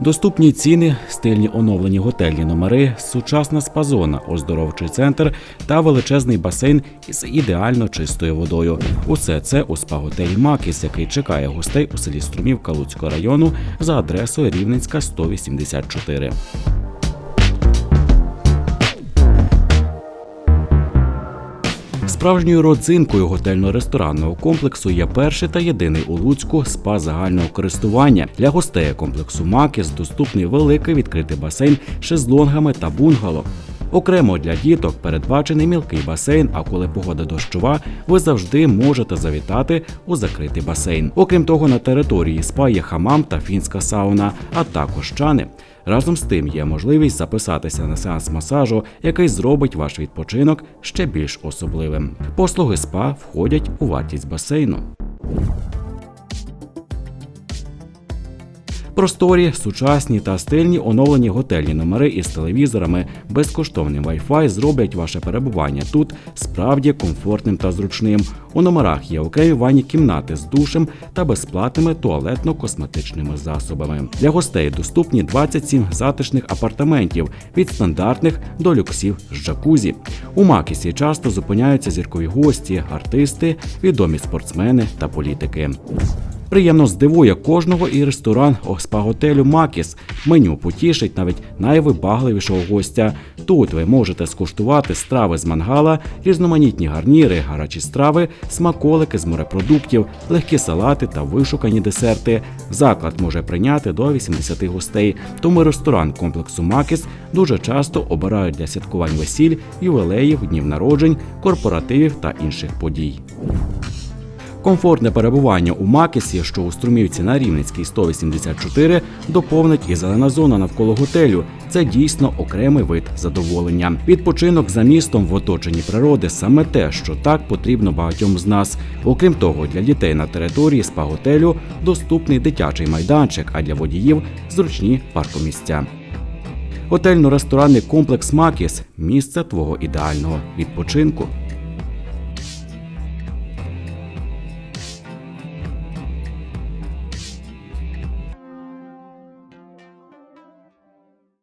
Доступні ціни, стильні оновлені готельні номери, сучасна спа-зона, оздоровчий центр та величезний басейн із ідеально чистою водою. Усе це у спа-готелі Макіс, який чекає гостей у селі Струмівка Луцького району за адресою Рівненська 184. Справжньою родзинкою готельно-ресторанного комплексу є перший та єдиний у Луцьку спа загального користування. Для гостей комплексу Макіс доступний великий відкритий басейн шезлонгами та бунгало. Окремо для діток передбачений мілкий басейн. А коли погода дощова, ви завжди можете завітати у закритий басейн. Окрім того, на території спа є хамам та фінська сауна, а також чани. Разом з тим є можливість записатися на сеанс масажу, який зробить ваш відпочинок ще більш особливим. Послуги спа входять у вартість басейну. Просторі, сучасні та стильні оновлені готельні номери із телевізорами, безкоштовним Wi-Fi зроблять ваше перебування тут справді комфортним та зручним. У номерах є окремі ванні кімнати з душем та безплатними туалетно-косметичними засобами. Для гостей доступні 27 затишних апартаментів від стандартних до люксів з джакузі. У Макісі часто зупиняються зіркові гості, артисти, відомі спортсмени та політики. Приємно здивує кожного і ресторан спа-готелю Макіс. Меню потішить навіть найвибагливішого гостя. Тут ви можете скуштувати страви з мангала, різноманітні гарніри, гарячі страви, смаколики з морепродуктів, легкі салати та вишукані десерти. Заклад може прийняти до 80 гостей. Тому ресторан комплексу Макіс дуже часто обирають для святкувань весіль, ювілеїв, днів народжень, корпоративів та інших подій. Комфортне перебування у Макісі, що у струмівці на Рівненській 184, доповнить і зелена зона навколо готелю. Це дійсно окремий вид задоволення. Відпочинок за містом в оточенні природи саме те, що так потрібно багатьом з нас. Окрім того, для дітей на території спа-готелю доступний дитячий майданчик, а для водіїв зручні паркомісця. Готельно-ресторанний комплекс Макіс місце твого ідеального відпочинку.